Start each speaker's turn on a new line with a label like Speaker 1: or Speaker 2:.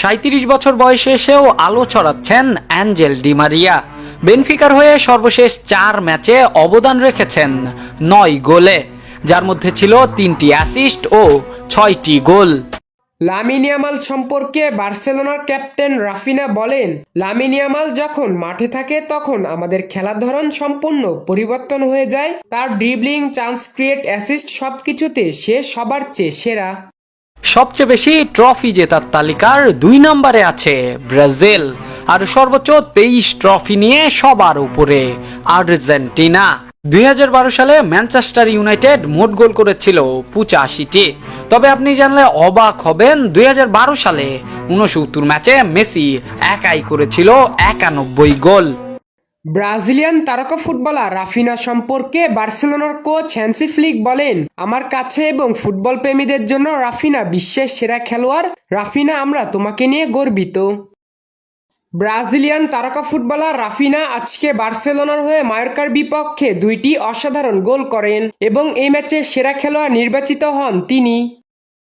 Speaker 1: সাঁত্রিশ বছর বয়সে এসেও আলো ছড়াচ্ছেন অ্যাঞ্জেল ডিমারিয়া বেনফিকার হয়ে সর্বশেষ চার ম্যাচে অবদান রেখেছেন নয় গোলে, যার মধ্যে ছিল তিনটি অ্যাসিস্ট ও ছয়টি গোল।
Speaker 2: লামিনিয়ামাল সম্পর্কে বার্সেলোনার ক্যাপ্টেন রাফিনা বলেন লামিনিয়ামাল যখন মাঠে থাকে তখন আমাদের খেলার ধরন সম্পূর্ণ পরিবর্তন হয়ে যায়। তার ড্রিবলিং চান্স ক্রিয়েট অ্যাসিস্ট সবকিছুতে সে সবার চেয়ে সেরা।
Speaker 1: সবচেয়ে বেশি ট্রফি জেতার তালিকার দুই নম্বরে আছে ব্রাজিল। আর সর্বোচ্চ তেইশ ট্রফি নিয়ে সবার উপরে আর্জেন্টিনা। দুই হাজার বারো সালে ম্যানচেস্টার ইউনাইটেড মোট গোল করেছিল পঁচাশিটি। তবে আপনি জানলে অবাক হবেন, দুই হাজার বারো সালে উনসত্তর ম্যাচে মেসি একাই করেছিল একানব্বই গোল।
Speaker 2: ব্রাজিলিয়ান তারকা ফুটবলার রাফিনা সম্পর্কে বার্সেলোনার কোচ হ্যান্সি ফ্লিক বলেন, আমার কাছে এবং ফুটবল প্রেমীদের জন্য রাফিনা বিশ্বের সেরা খেলোয়াড়। রাফিনা, আমরা তোমাকে নিয়ে গর্বিত। ব্রাজিলিয়ান তারকা ফুটবলার রাফিনা আজকে বার্সেলোনার হয়ে মায়োরকার বিপক্ষে দুইটি অসাধারণ গোল করেন এবং এই ম্যাচে সেরা খেলোয়াড় নির্বাচিত হন তিনি।